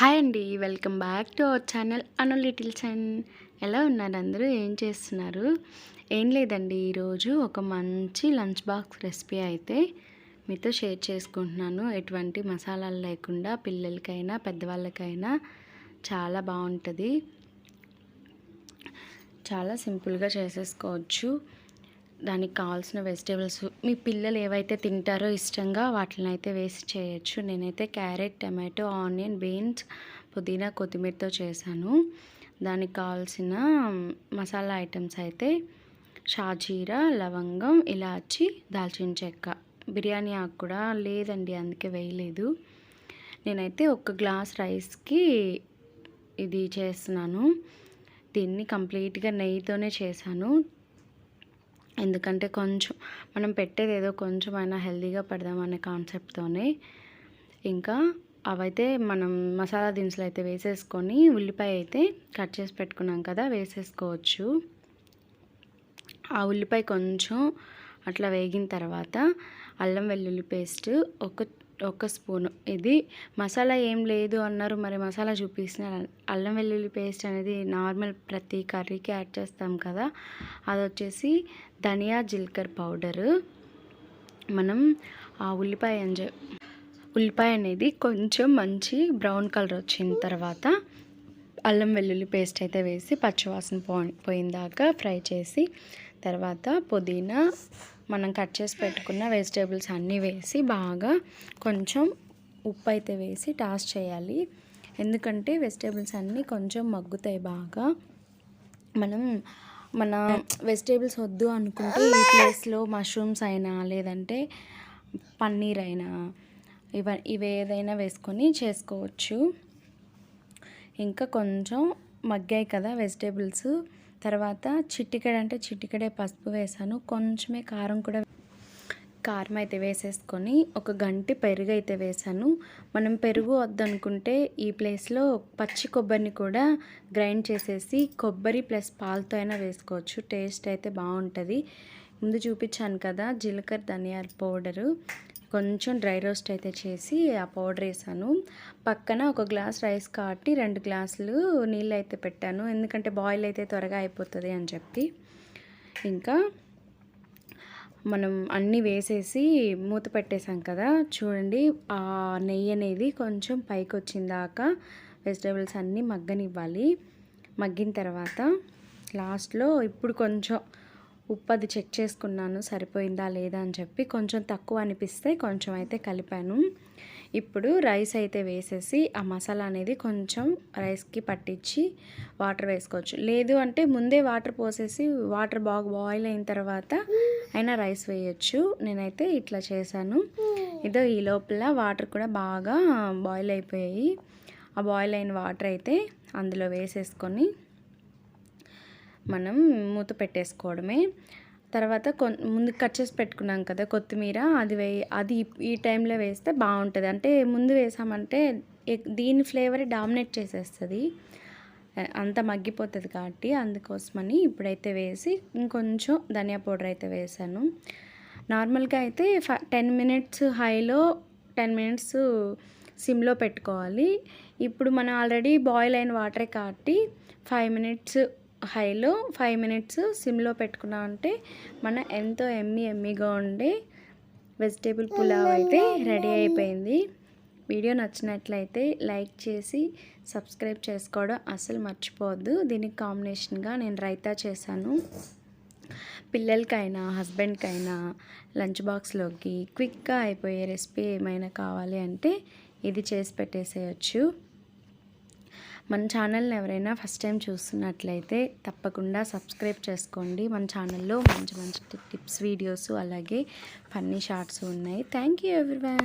Hi అండి welcome back to our channel Anu little son. ఎలా ఉన్నారు అందరూ? ఏం చేస్తున్నారు? ఏం లేదండి ఈరోజు ఒక మంచి లంచ్ బాక్స్ రెసిపీ అయితే మీతో షేర్ చేసుకుంటున్నాను. ఎటువంటి మసాలాలు లేకుండా పిల్లలకైనా పెద్దవాళ్ళకైనా చాలా బాగుంటుంది. చాలా సింపుల్గా చేసేసుకోవచ్చు. దానికి కావాల్సిన వెజిటేబుల్స్ మీ పిల్లలు ఏవైతే తింటారో ఇష్టంగా వాటిని అయితే వేసి చేయొచ్చు. నేనైతే క్యారెట్ టమాటో ఆనియన్ బీన్స్ పుదీనా కొత్తిమీరతో చేశాను. దానికి కావాల్సిన మసాలా ఐటమ్స్ అయితే షాజీరా లవంగం ఇలాచి దాల్చిన చెక్క. బిర్యానీ ఆకు కూడా లేదండి అందుకే వేయలేదు. నేనైతే ఒక గ్లాస్ రైస్కి ఇది చేస్తున్నాను. దీన్ని కంప్లీట్గా నెయ్యితోనే చేశాను. ఎందుకంటే కొంచెం మనం పెట్టేది ఏదో కొంచెం అయినా హెల్తీగా పెడదామనే కాన్సెప్ట్తోనే ఇంకా అవైతే మనం మసాలా దినుసులు అయితే వేసేసుకొని ఉల్లిపాయ అయితే కట్ చేసి పెట్టుకున్నాం కదా వేసేసుకోవచ్చు. ఆ ఉల్లిపాయ కొంచెం అట్లా వేగిన తర్వాత అల్లం వెల్లుల్లి పేస్ట్ ఒక ఒక స్పూన్. ఇది మసాలా ఏం లేదు అన్నారు మరి మసాలా చూపిస్తున్న అల్లం వెల్లుల్లి పేస్ట్ అనేది నార్మల్ ప్రతి కర్రీకి యాడ్ చేస్తాం కదా. అది వచ్చేసి ధనియా జీలకర్ర పౌడరు. మనం ఆ ఉల్లిపాయ ఉల్లిపాయ అనేది కొంచెం మంచి బ్రౌన్ కలర్ వచ్చిన తర్వాత అల్లం వెల్లుల్లి పేస్ట్ అయితే వేసి పచ్చివాసన పో పోయిన దాకా ఫ్రై చేసి తర్వాత పుదీనా మనం కట్ చేసి పెట్టుకున్న వెజిటేబుల్స్ అన్నీ వేసి బాగా కొంచెం ఉప్పు అయితే వేసి టాస్ చేయాలి. ఎందుకంటే వెజిటేబుల్స్ అన్నీ కొంచెం మగ్గుతాయి బాగా. మనం మన వెజిటేబుల్స్ వద్దు అనుకుంటే ఈ ప్లేస్లో మష్రూమ్స్ అయినా లేదంటే పన్నీర్ అయినా ఇవ ఇవి ఏదైనా వేసుకొని చేసుకోవచ్చు. ఇంకా కొంచెం మగ్గాయి కదా వెజిటేబుల్స్. తర్వాత చిట్టికడ అంటే చిట్టికడే పసుపు వేసాను. కొంచెమే కారం కూడా కారం అయితే వేసేసుకొని ఒక గంటి పెరుగు అయితే వేసాను. మనం పెరుగు వద్దనుకుంటే ఈ ప్లేస్లో పచ్చి కొబ్బరిని కూడా గ్రైండ్ చేసేసి కొబ్బరి ప్లస్ పాలతో అయినా వేసుకోవచ్చు. టేస్ట్ అయితే బాగుంటుంది. ముందు చూపించాను కదా జీలకర్ర ధనియాల పౌడరు. కొంచెం డ్రై రోస్ట్ అయితే చేసి ఆ పౌడర్ వేసాను. పక్కన ఒక గ్లాస్ రైస్ కాటి రెండు గ్లాసులు నీళ్ళు అయితే పెట్టాను. ఎందుకంటే బాయిల్ అయితే త్వరగా అయిపోతుంది అని చెప్పి. ఇంకా మనం అన్నీ వేసేసి మూత పెట్టేసాం కదా. చూడండి ఆ నెయ్యి అనేది కొంచెం పైకి వచ్చిందాక వెజిటేబుల్స్ అన్నీ మగ్గనివ్వాలి. మగ్గిన తర్వాత లాస్ట్లో ఇప్పుడు కొంచెం ఉప్పు అది చెక్ చేసుకున్నాను సరిపోయిందా లేదా అని చెప్పి కొంచెం తక్కువ అనిపిస్తే కొంచెం అయితే కలిపాను. ఇప్పుడు రైస్ అయితే వేసేసి ఆ మసాలా అనేది కొంచెం రైస్కి పట్టించి వాటర్ వేసుకోవచ్చు. లేదు అంటే ముందే వాటర్ పోసేసి వాటర్ బాగా బాయిల్ అయిన తర్వాత అయినా రైస్ వేయచ్చు. నేనైతే ఇట్లా చేశాను. ఇదో ఈ లోపల వాటర్ కూడా బాగా బాయిల్ అయిపోయాయి. ఆ బాయిల్ అయిన వాటర్ అయితే అందులో వేసేసుకొని మనం మూత పెట్టేసుకోవడమే. తర్వాత కొ ముందు కట్ చేసి పెట్టుకున్నాం కదా కొత్తిమీర అది వే అది ఈ టైంలో వేస్తే బాగుంటుంది. అంటే ముందు వేసామంటే దీని ఫ్లేవర్ డామినేట్ చేసేస్తుంది. అంత మగ్గిపోతుంది కాబట్టి అందుకోసమని ఇప్పుడైతే వేసి ఇంకొంచెం ధనియా పౌడర్ అయితే వేసాను. నార్మల్గా అయితే ఫ టెన్ మినిట్స్ హైలో టెన్ మినిట్స్ సిమ్లో పెట్టుకోవాలి. ఇప్పుడు మనం ఆల్రెడీ బాయిల్ అయిన వాటరే కాబట్టి ఫైవ్ మినిట్స్ హైలో ఫైవ్ మినిట్స్ సిమ్లో పెట్టుకున్నామంటే మన ఎంతో ఎమ్మి ఎమ్మిగా ఉండే వెజిటేబుల్ పులావ్ అయితే రెడీ అయిపోయింది. వీడియో నచ్చినట్లయితే లైక్ చేసి సబ్స్క్రైబ్ చేసుకోవడం అసలు మర్చిపోవద్దు. దీనికి కాంబినేషన్గా నేను రైతా చేశాను. పిల్లలకైనా హస్బెండ్కైనా లంచ్ బాక్స్లోకి క్విక్గా అయిపోయే రెసిపీ ఏమైనా కావాలి అంటే ఇది చేసి పెట్టేసేయచ్చు. మన ఛానల్ని ఎవరైనా ఫస్ట్ టైం చూస్తున్నట్లయితే తప్పకుండా సబ్స్క్రైబ్ చేసుకోండి. మన ఛానల్లో మంచి మంచి టిప్స్ వీడియోస్ అలాగే ఫన్నీ షార్ట్స్ ఉన్నాయి. Thank you everyone.